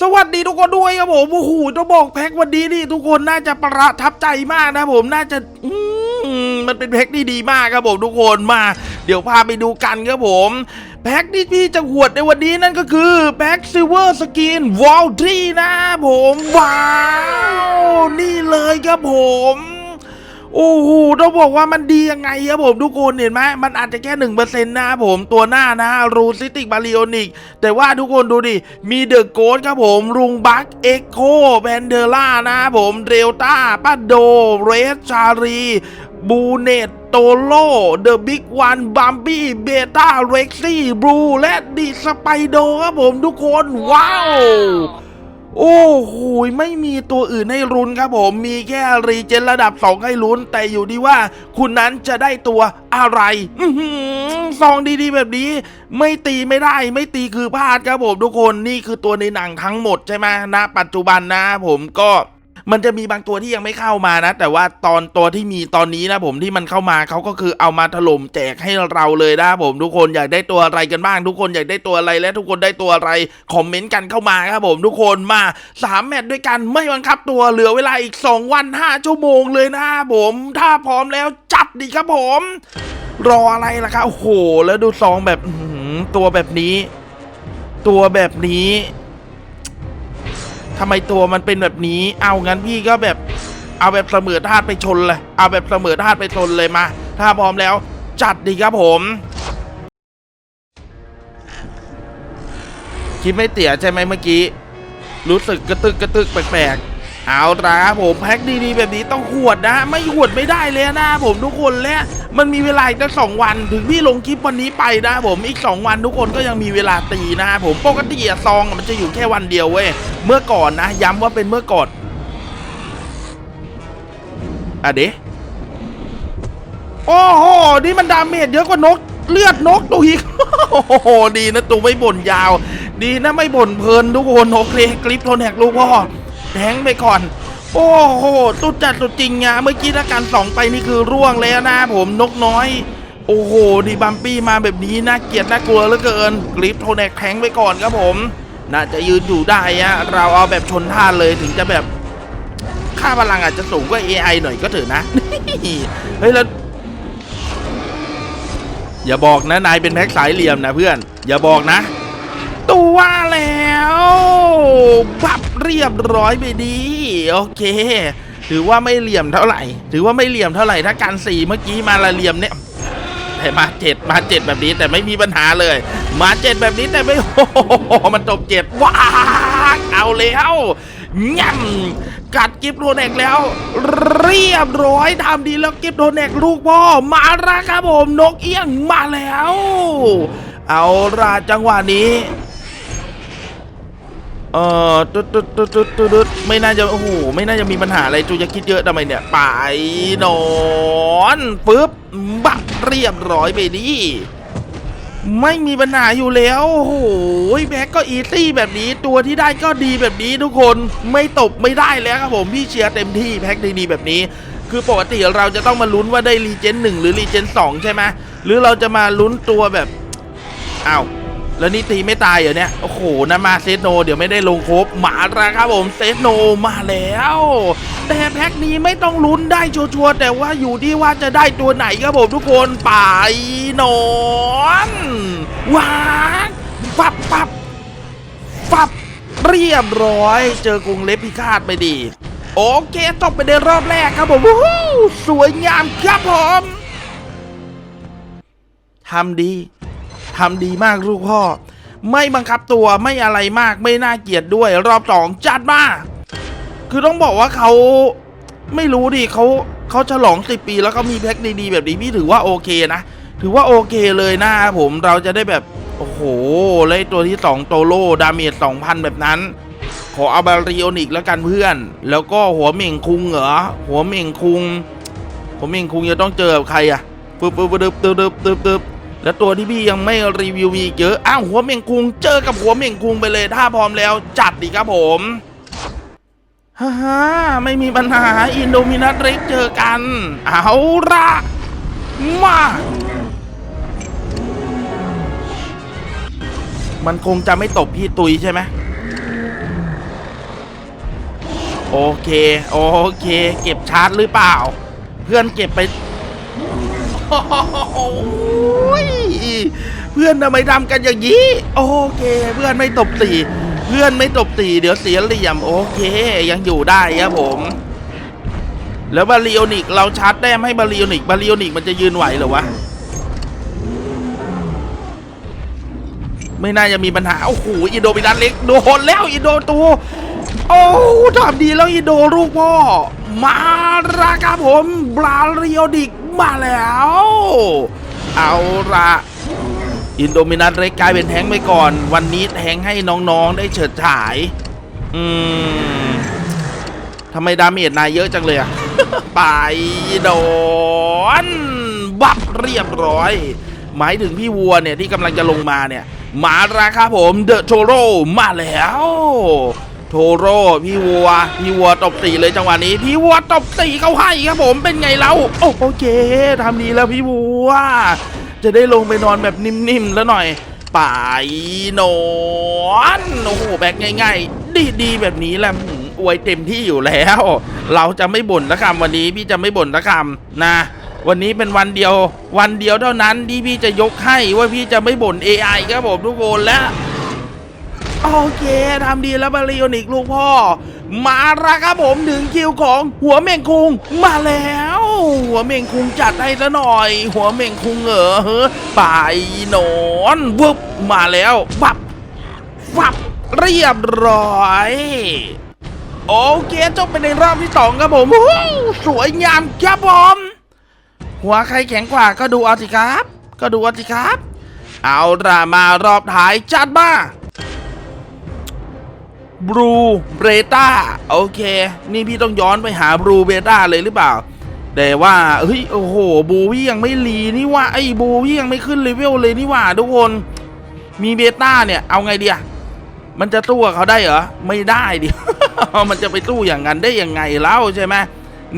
สวัสดีทุกคนด้วยครับผมโอ้โหต้องบอกแพ็กวันนี้นี่ทุกคนน่าจะประทับใจมากนะผมน่าจะอมันเป็นแพ็กที่ดีมากครับผมทุกคนมา เดี๋ยวพาไปดูกันครับผมแพ็กที่พี่จะหวดในวันนี้นั่นก็คือแพ็กซิลเวอร์สกินวอลทรีนะผมว้าว นี่เลยครับผม โอ้โหต้องบอกว่ามันดียังไงครับผมทุกคนเห็นไหมมันอาจจะแค่หนึ่งเปอร์เซ็นต์นะครับผมตัวหน้านะรูซิติกบาริโอนิก แต่ว่าทุกคนดูดิ มีเดอะโกดครับผมรุงบักเอ็กโคแพนเดล่านะครับผมเดลต้าป้าโดเรสชารีบูเนตโตโลเดอะบิ๊กวันบัมบี้เบต้าเร็กซี่บลูและดิสไปโดครับผมทุกคน ว้าว โอ้โหไม่มีตัวอื่นให้ลุ้นครับผม มีแค่รีเจนระดับ 2 ให้ลุ้น แต่อยู่ดีว่า คุณนั้นจะได้ตัวอะไรซองดีๆ แบบนี้ ไม่ตีไม่ได้ ไม่ตีคือพลาดครับผมทุกคนนี่คือตัวในหนังทั้งหมดใช่ไหมนะปัจจุบันนะผมก็ มันจะมีบางตัวที่ยังไม่เข้ามานะ แต่ว่าตอนตัวที่มีตอนนี้นะผมที่มันเข้ามาเขาก็คือเอามาถล่มแจกให้เราเลยนะผมทุกคนอยากได้ตัวอะไรกันบ้าง ทุกคนอยากได้ตัวอะไรและทุกคนได้ตัวอะไรคอมเมนต์กันเข้ามาครับผมทุกคนมาสามแมตช์ด้วยกันไม่บังคับตัวเหลือเวลาอีก 2 วัน 5 ชั่วโมงเลยนะผมถ้าพร้อมแล้วจัดดีครับผม รออะไรล่ะครับโอ้โห แล้วดูซองแบบตัวแบบนี้ ตัวแบบนี้ ทำไมตัวมันเป็นแบบนี้ เอางั้นพี่ก็แบบ เอาแบบเสมอธาตุไปชนเลย เอาแบบเสมอธาตุไปชนเลยมา ถ้าพร้อมแล้ว จัดดีครับผมคิดไม่เตี่ยใช่ไหมเมื่อกี้ รู้สึกกระตึกกระตึกแปลกๆ เอาละครับผมแพ็คดีๆแบบนี้ต้องขวดนะ ไม่ขวดไม่ได้เลยนะผมทุกคนและ มันมีเวลาอีกตั้งสองวันถึงพี่ลงคลิปวันนี้ไปนะผมอีก 2 วันทุกคนก็ยังมีเวลาตีนะผมปกติอะซองมันจะอยู่แค่วันเดียวเว้ยเมื่อก่อนนะ ย้ำว่าเป็นเมื่อก่อนอะเดะโอ้โหนี่มันดาเมจเยอะกว่านกเลือดนกตัวอีกโอ้โหดีนะตัวไม่บ่นยาว ดีนะไม่บ่นเพลินทุกคนโอเคคลิปโทนแหกลูกพ่อแทงไปก่อน โอ้โหสุดจัดสุดจริงงะเมื่อกี้ถ้าการสองไปนี่คือร่วงแล้วนะผมนกน้อย โอ้โหดีบัมปี้มาแบบนี้น่าเกลียดน่ากลัวเหลือเกินคลิปโทนแหกแทงไปก่อนครับผม น่าจะยืนอยู่ได้อะเราเอาแบบชนท่าเลยถึงจะแบบค่าพลังอาจจะสูงกว่า AI หน่อยก็เถอะนะ เฮ้ยแล้วอย่าบอกนะนายเป็นแพ็กสายเหลี่ยมนะเพื่อน อย่าบอกนะ ตัวแล้ว บับเรียบร้อยไปดีโอเค ถือว่าไม่เหลี่ยมเท่าไหร่ ถือว่าไม่เหลี่ยมเท่าไหร่ถ้าการสี่เมื่อกี้มาละเหลี่ยมเนี่ยแต่มาเจ็ดมาเจ็ดแบบนี้แต่ไม่มีปัญหาเลย มาเจ็ดแบบนี้แต่ไม่โอ้โหมันจบเจ็ดว้าเอาแล้วง่ำกัดกิฟโทเนกแล้ว เรียบร้อยทำดีแล้วกิฟโทเนกลูกพ่อมาแล้วครับผมนกเอี้ยงมาแล้ว เอาราจังหวะนี้ ออตุ๊ดตุ๊ดตุ๊ดตุ๊ดตุ๊ดไม่น่าจะโอ้โหไม่น่าจะมีปัญหาอะไรจูจะคิดเยอะทำไมเนี่ยไปนอนปึ๊บบักเรียบร้อยไปดิไม่มีปัญหาอยู่แล้วโอ้โหแบ็กก็อีซี่แบบนี้ ตัวที่ได้ก็ดีแบบนี้ทุกคนไม่ตบไม่ได้แล้วครับผมพี่เชียร์เต็มที่แพ็คดีๆแบบนี้ คือปกติเราจะต้องมาลุ้นว่าได้รีเจนหนึ่งหรือรีเจนสองใช่ไหมหรือเราจะมาลุ้นตัวแบบอ้าว แล้วนี่ตีไม่ตายเหรอเนี่ย โอ้โหนะมาเซตโน เดี๋ยวไม่ได้ลงครบมาแล้วครับผมเซตโนมาแล้ว แต่แพ็คนี้ไม่ต้องลุ้นได้ชัวร์แต่ว่าอยู่ที่ว่าจะได้ตัวไหนครับผมทุกคนไปนอนวางปับปับปับเรียบร้อย เจอกรุงเล็บพิฆาตไปดี โอเคจบไปในรอบแรกครับผมสวยงามครับผมทำดี ทำดีมากลูกพ่อ ไม่บังคับตัวไม่อะไรมากไม่น่าเกลียดด้วย รอบสองจัดมาคือต้องบอกว่าเขาไม่รู้ดิเขาเขาฉลองสิปีแล้วเขามีแพ็คดีๆแบบนี้พี่ถือว่าโอเคนะ ถือว่าโอเคเลยนะผมเราจะได้แบบ โอ้โหเลยตัวที่ 2 โตโลดาเมจ2,000 แบบนั้น ขออาบาริโอนิกแล้วกันเพื่อน แล้วก็หัวเม่งคุงเหรอ หัวเม่งคุง หัวเม่งคุงจะต้องเจอกับใครอะปึ๊บปึ๊บปึ๊บปึ๊บปึ๊บปึ๊บปึ๊บ แล้วตัวที่พี่ยังไม่รีวิวมีอีกเยอะ อ้าวหัวเม่งคุงเจอกับหัวเม่งคุงไปเลย ถ้าพร้อมแล้วจัดดีครับผมฮ่าฮไม่มีปัญหาอินโดมินัสเร็กเจอกัน เอาละมามันคงจะไม่ตบพี่ตุยใช่ไหมโอเค โอเค เก็บชาร์จหรือเปล่า เพื่อนเก็บไปโอ้ ยเพื่อนทำไมทำกันอย่างนี้ โอเค เพื่อนไม่ตบตีเพื่อนไม่ตบตีเดี๋ยวเสียเหลี่ยมโอเค ยังอยู่ได้ครับผมแล้วบาริโอนิกเราชาร์จแต้มให้บาริโอนิกบาริโอนิกมันจะยืนไหวหรอวะ ไม่น่าจะมีปัญหา โอ้โหอินโดมินันเล็กโดนแล้วอินโดตัว โอ้ทำดีแล้วอินโดลูกพ่อ มาละครับผมบาริโอดิกมาแล้ว เอาละอินโดมินันเล็กกลายเป็นแทงไปก่อน วันนี้แทงให้น้องๆได้เฉิดฉาย อืมทำไมดาเมจนายเยอะจังเลยอะไปโดนบับเรียบร้อย หมายถึงพี่วัวเนี่ยที่กำลังจะลงมาเนี่ย มาแล้วครับผมเดอะโทโรมาแล้ว โทโร่พี่วัวพี่วัวตบตีเลยจังหวะนี้ พี่วัวตบตีเขาให้ครับผมเป็นไงเราโอ้โอเคทำดีแล้วพี่วัว จะได้ลงไปนอนแบบนิ่มๆแล้วหน่อยไปนอนโอ้โหแบกง่ายๆ ดีๆแบบนี้แหละอวยเต็มที่อยู่แล้ว เราจะไม่บ่นละคำวันนี้พี่จะไม่บ่นละคำนะวันนี้เป็นวันเดียว วันเดียวเท่านั้นที่พี่จะยกให้ว่าพี่จะไม่บ่น AI ครับผมทุกคนและ โอเคทำดีแล้วบาริโอนิกลูกพ่อ มาละครับผมถึงคิวของหัวเม่งคุงมาแล้ว หัวเม่งคุงจัดให้ซะหน่อย หัวเม่งคุงเหรอเฮ้อไปนอนวุบมาแล้วบับฟับเรียบร้อยโอเคจบไปในรอบที่สองครับผมสวยงามครับผมหัวใครแข็งกว่าก็ดูเอาสิครับ ก็ดูเอาสิครับ เอาละมารอบท้ายจัดมา บรูเบต้าโอเค นี่พี่ต้องย้อนไปหาบรูเบต้าเลยหรือเปล่า แต่ว่าเฮ้ยโอ้โหบูวี่ยังไม่รีนี่ว่าไอ้บูวี่ยังไม่ขึ้นเลเวลเลยนี่ว่าทุกคนมีเบต้าเนี่ยเอาไงเดียมันจะตู้เขาได้เหรอ ไม่ได้ดิ มันจะไปตู้อย่างนั้นได้ยังไงเล่าใช่ไหม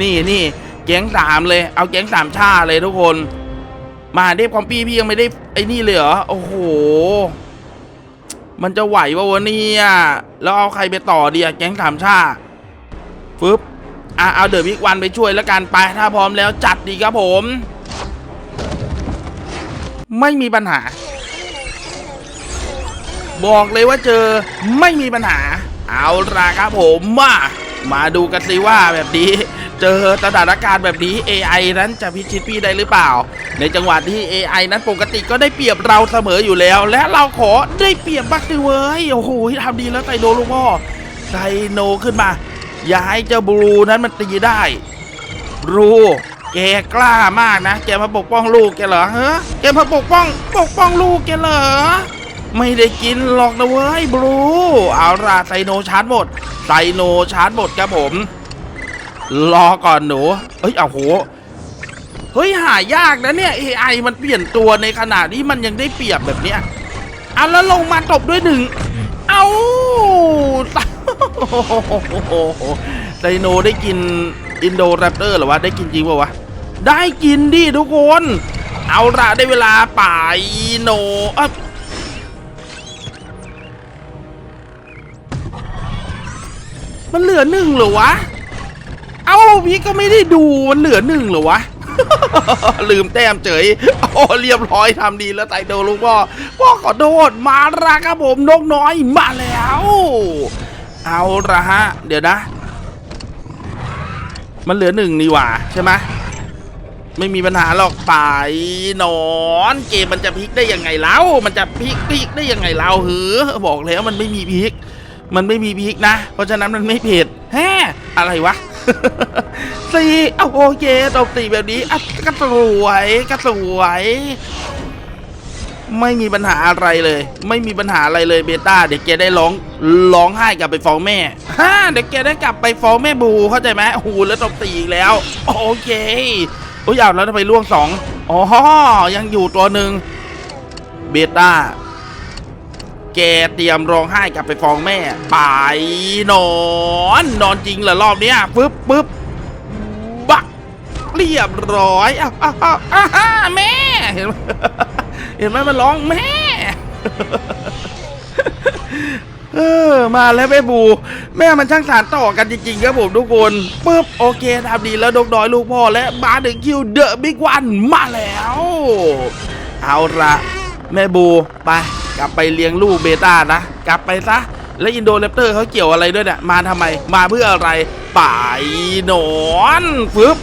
นี่นี่แก๊งสามเลย เอาแก๊งสามชาเลยทุกคน มาเดฟคอมปี้พี่ยังไม่ได้ไอ้นี่เลยเหรอ โอ้โห มันจะไหวปะวะเนี่ยแล้วเอาใครไปต่อดีอะแก๊งสามชาฟึบอะเอาเดอะบิ๊กวันไปช่วยแล้วกันไปถ้าพร้อมแล้วจัดดีครับผม ไม่มีปัญหา บอกเลยว่าเจอไม่มีปัญหา เอาละครับผมมามาดูกันสิว่าแบบนี้ เจอสถานการณ์แบบนี้ AI นั้นจะพิชิตพี่ได้หรือเปล่า ในจังหวะที่ AI นั้นปกติก็ได้เปรียบเราเสมออยู่แล้ว และเราขอได้เปรียบบ้างสิเว้ยโอ้โหทำดีแล้วไซโนลูกพ่อไซโนขึ้นมา อย่าให้เจ้าบลูนั้นมันตีได้บลูแกกล้ามากนะ แกมาปกป้องลูกแกเหรอฮะแกมาปกป้อง ปกป้องลูกแกเหรอ ไม่ได้กินหรอกนะเว้ยบลู เอาล่ะไซโนชาร์จหมดไซโนชาร์จหมดครับผม รอก่อนหนูเอ้ยเอาโหเฮ้ยหายากนะเนี่ย AI มันเปลี่ยนตัวในขณะที่มันยังได้เปรียบแบบเนี้ยเอาแล้วลงมาตบด้วยหนึ่ง เอาไดโนได้กินอินโดแรปเตอร์หรอวะ ได้กินจริงป่าวะ ได้กินดิทุกคน เอาละได้เวลาป่ายโนอะมันเหลือหนึ่งหรอวะ เอ้าพี่ก็ไม่ได้ดูมันเหลือหนึ่งเหรอวะ ลืมแต้มเฉยโอ้เรียบร้อยทำดีแล้วไตโดลูกพ่อพ่อขอโทษมาละครับผมนกน้อยมาแล้ว เอาละฮะ เดี๋ยวนะ มันเหลือหนึ่งนี่หว่าใช่ไหมไม่มีปัญหาหรอกไปนอนเกมมันจะพลิกได้ยังไงเล่ามันจะพลิกพลิกได้ยังไงเล่าเหือบอกแล้วมันไม่มีพลิก มันไม่มีพริกนะ เพราะฉะนั้นมันไม่เผ็ดแฮอะไรวะ สี่เอาโอเคตบตีแบบนี้อะก็สวยก็สวย ไม่มีปัญหาอะไรเลย ไม่มีปัญหาอะไรเลยเบต้าเดี๋ยวแกได้ร้องร้องไห้กลับไปฟ้องแม่ฮ่าเดี๋ยวแกได้กลับไปฟ้องแม่บูเข้าใจไหมโอ้โหแล้วตบตีอีกแล้ว โอเคโอ้ยเอาแล้วทำไมล่วงสองอ๋อยังอยู่ตัวหนึ่งเบต้า แกเตรียมร้องไห้กลับไปฟ้องแม่ ไปนอน นอนจริงเหรอรอบเนี้ยปึ๊บปึ๊บบักเรียบร้อยอ้าวอ้าวอ้าวแม่ เห็นไหมเห็นไหมมันร้องแม่ เออ มาแล้วแม่บู แม่มันช่างสารต่อกันจริงๆครับผมทุกคนปึ๊บโอเคทำดีแล้วดกน้อยลูกพ่อและมาถึงคิวเดอะบิ๊กวันมาแล้ว เอาละแม่บูไป กลับไปเลี้ยงลูกเบต้านะ กลับไปซะ แล้วอินโดเลปเตอร์เขาเกี่ยวอะไรด้วยเนี่ย มาทำไม มาเพื่ออะไรไปหนอนฟึบ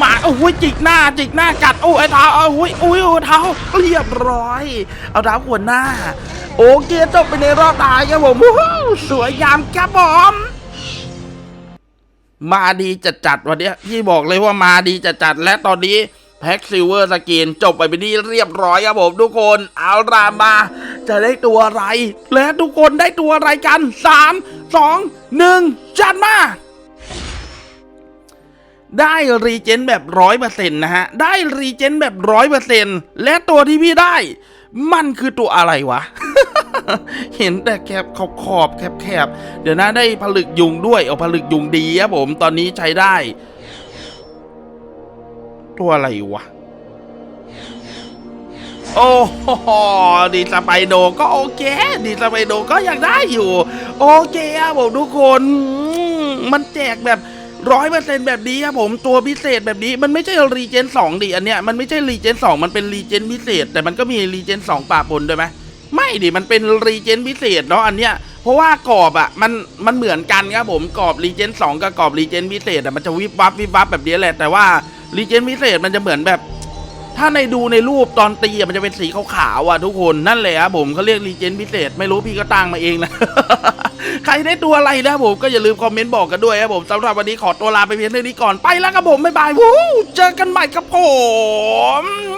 มาโอ้ยจิกหน้าจิกหน้ากัดโอ้ยไอ้เท้าโอ้ยโอ้ยโอ้ยเท้าเรียบร้อย เอาเท้าขวนหน้า โอเคจบไปในรอบตายครับผมสวยงามครับผมมาดีจัดจัดวันเนี้พี่บอกเลยว่ามาดีจัดจัดและตอนนี้ แพ็กซิลเวอร์สกินจบไปเป็นที่เรียบร้อยครับผมทุกคนเอารามา จะได้ตัวอะไร และทุกคนได้ตัวอะไรกัน 3 2 1 จัดมา ได้รีเจนแบบร้อยเปอร์เซ็นต์นะฮะ ได้รีเจนแบบร้อยเปอร์เซ็นต์และตัวที่พี่ได้ มันคือตัวอะไรวะ เห็นแต่แคบขอบขอบแคบแคบเดี๋ยวนะได้ผลึกยุงด้วยเอาผลึกยุงดีครับผมตอนนี้ใช้ได้ ตัวอะไรวะ โอ้โหดีสไปโดก็โอเค ดีสไปโดก็ยังได้อยู่ โอเคครับผมทุกคนมันแจกแบบร้อยเปอร์เซ็นแบบนี้ครับผมตัวพิเศษแบบนี้มันไม่ใช่รีเจนสองดิอันเนี้ยมันไม่ใช่รีเจนสองมันเป็นรีเจนพิเศษ แต่มันก็มีรีเจนสองป่าปนด้วยไหมไม่ดิมันเป็นรีเจนพิเศษเนาะอันเนี้ยเพราะว่ากรอบอะมันมันเหมือนกันครับผมกรอบรีเจนสองกับกรอบรีเจนพิเศษอะมันจะวิบวับวิบวับแบบนี้แหละแต่ว่า รีเจนพิเศษมันจะเหมือนแบบ ถ้าในดูในรูปตอนตีอะมันจะเป็นสีขาวๆอะทุกคนนั่นแหละครับผมเขาเรียกรีเจนพิเศษ ไม่รู้พี่ก็ตั้งมาเองนะ ใครได้ตัวอะไรนะผมก็อย่าลืมคอมเมนต์บอกกันด้วยครับผมสำหรับวันนี้ขอตัวลาไปเพียงเท่านี้ก่อนไปแล้วครับผมบ๊ายบายวู้เจอกันใหม่ครับผม